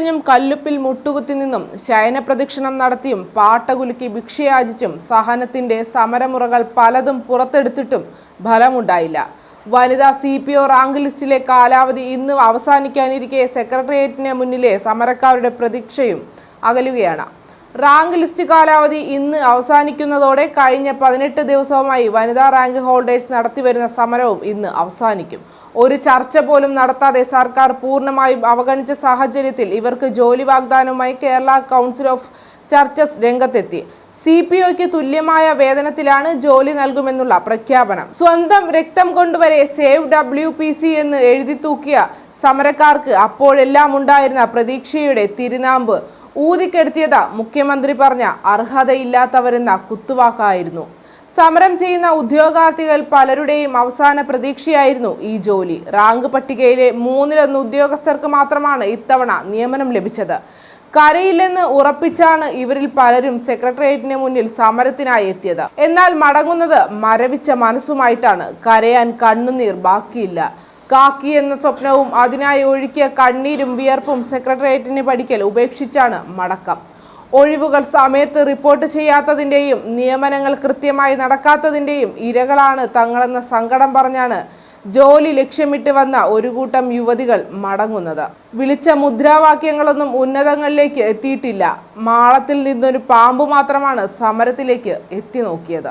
പട്ടിണിക്കിഴഞ്ഞും കല്ലുപ്പിൽ മുട്ടുകുത്തി നിന്നും ശയനപ്രദക്ഷിണം നടത്തിയും പാട്ടകുലുക്കി ഭിക്ഷയാചിച്ചും സഹനത്തിന്റെ സമരമുറകൾ പലതും പുറത്തെടുത്തിട്ടും ഫലമുണ്ടായില്ല. വനിതാ സി പി ഒ റാങ്ക് ലിസ്റ്റിലെ കാലാവധി ഇന്ന് അവസാനിക്കാനിരിക്കെ സെക്രട്ടേറിയറ്റിന് മുന്നിലെ സമരക്കാരുടെ പ്രതീക്ഷയും അകലുകയാണ്. റാങ്ക് ലിസ്റ്റ് കാലാവധി ഇന്ന് അവസാനിക്കുന്നതോടെ കഴിഞ്ഞ പതിനെട്ട് ദിവസവുമായി വനിതാ റാങ്ക് ഹോൾഡേഴ്സ് നടത്തിവരുന്ന സമരവും ഇന്ന് അവസാനിക്കും. ഒരു ചർച്ച പോലും നടത്താതെ സർക്കാർ പൂർണമായും അവഗണിച്ച സാഹചര്യത്തിൽ ഇവർക്ക് ജോലി വാഗ്ദാനവുമായി കേരള കൗൺസിൽ ഓഫ് ചർച്ചസ് രംഗത്തെത്തി. സി പി ഒക്ക് തുല്യമായ വേതനത്തിലാണ് ജോലി നൽകുമെന്നുള്ള പ്രഖ്യാപനം. സ്വന്തം രക്തം കൊണ്ടുവരെ സേവ് ഡബ്ല്യു പി സി എന്ന് എഴുതി തൂക്കിയ സമരക്കാർക്ക് അപ്പോഴെല്ലാം ഉണ്ടായിരുന്ന പ്രതീക്ഷയുടെ തിരുനാമ്പ്. ഊതിക്കെടുത്തിയത് മുഖ്യമന്ത്രി പറഞ്ഞ അർഹതയില്ലാത്തവരെന്ന കുത്തുവാക്കായിരുന്നു. സമരം ചെയ്യുന്ന ഉദ്യോഗാർത്ഥികൾ പലരുടെയും അവസാന പ്രതീക്ഷയായിരുന്നു ഈ ജോലി. റാങ്ക് പട്ടികയിലെ മൂന്നിലൊന്ന് ഉദ്യോഗസ്ഥർക്ക് മാത്രമാണ് ഇത്തവണ നിയമനം ലഭിച്ചത്. കരയില്ലെന്ന് ഉറപ്പിച്ചാണ് ഇവരിൽ പലരും സെക്രട്ടേറിയറ്റിന് മുന്നിൽ സമരത്തിനായി എത്തിയത്. എന്നാൽ മടങ്ങുന്നത് മരവിച്ച മനസ്സുമായിട്ടാണ്. കരയാൻ കണ്ണുനീർ ബാക്കിയില്ല. കാക്കി എന്ന സ്വപ്നവും അതിനായി ഒഴുക്കിയ കണ്ണീരും വിയർപ്പും സെക്രട്ടേറിയറ്റിന് പഠിക്കൽ ഉപേക്ഷിച്ചാണ് മടക്കം. ഒഴിവുകൾ സമയത്ത് റിപ്പോർട്ട് ചെയ്യാത്തതിന്റെയും നിയമനങ്ങൾ കൃത്യമായി നടക്കാത്തതിന്റെയും ഇരകളാണ് തങ്ങളെന്ന സങ്കടം പറഞ്ഞാണ് ജോലി ലക്ഷ്യമിട്ട് വന്ന ഒരു കൂട്ടം യുവതികൾ മടങ്ങുന്നത്. വിളിച്ച മുദ്രാവാക്യങ്ങളൊന്നും ഉന്നതങ്ങളിലേക്ക് എത്തിയിട്ടില്ല. മാളത്തിൽ നിന്നൊരു പാമ്പ് മാത്രമാണ് സമരത്തിലേക്ക് എത്തി നോക്കിയത്.